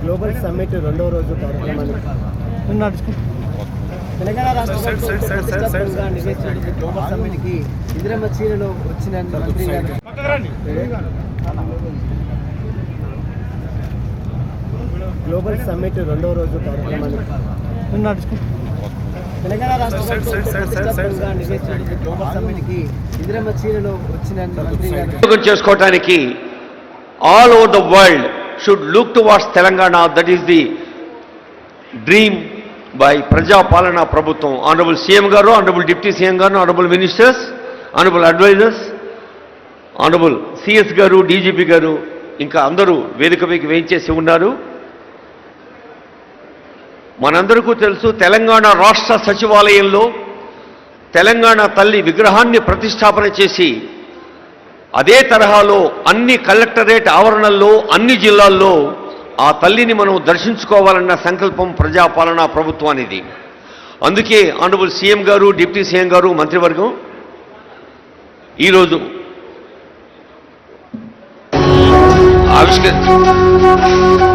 Global summit రెండవ రోజు తెలంగాణ రాష్ట్ర ప్రభుత్వం ప్రతిష్టాత్మకంగా నిర్వహించిన గ్లోబల్ ఇందిరమ్మ చీరలో వచ్చిన మంత్రి గారు. గ్లోబల్ సమ్మిట్ రెండవ రోజు కార్యక్రమాన్ని తెలంగాణ రాష్ట్ర ప్రభుత్వం చేసుకోవటానికి all over the world should look towards Telangana that is the dream by ప్రజాపాలన ప్రభుత్వం. ఆనరబుల్ సీఎం గారు ఆనరబుల్ డిప్యూటీ సీఎం గారు honourable ministers honourable advisers honourable CS గారు డీజీపీ గారు ఇంకా అందరూ వేదికపైకి వేయించేసి ఉన్నారు. మనందరికీ తెలుసు తెలంగాణ రాష్ట్ర సచివాలయంలో తెలంగాణ తల్లి విగ్రహాన్ని ప్రతిష్టాపన చేసి అదే తరహాలో అన్ని కలెక్టరేట్ ఆవరణల్లో అన్ని జిల్లాల్లో ఆ తల్లిని మనం దర్శించుకోవాలన్న సంకల్పం ప్రజాపాలనా ప్రభుత్వానిది. అందుకే ఆనరబుల్ సీఎం గారు డిప్యూటీ సీఎం గారు మంత్రివర్గం ఈరోజు ఆవిష్కరి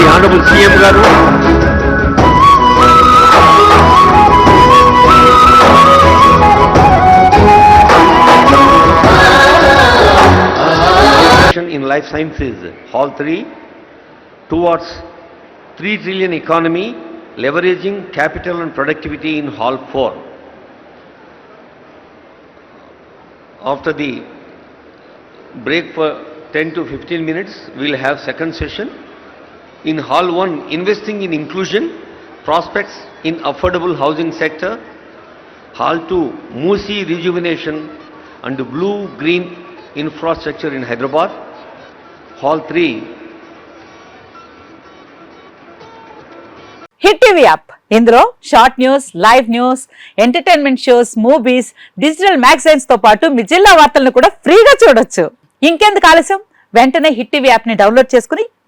పుష్పాంజలి ఆనరబుల్ సీఎం గారు in life sciences, Hall 3, towards 3 trillion economy, leveraging capital and productivity in Hall 4. After the break for 10 to 15 minutes, will have second session. In Hall 1, investing in inclusion, prospects in affordable housing sector. Hall 2, Musi rejuvenation and blue-green infrastructure in Hyderabad. Hall 3, Hit TV app ఇందులో short news live news entertainment shows movies digital మ్యాగజైన్స్తో పాటు మీ జిల్లా వార్తలను కూడా ఫ్రీగా చూడొచ్చు ఇంకెందుకు ఆలస్యం వెంటనే హిట్ టీవీ యాప్ని డౌన్లోడ్ చేసుకుని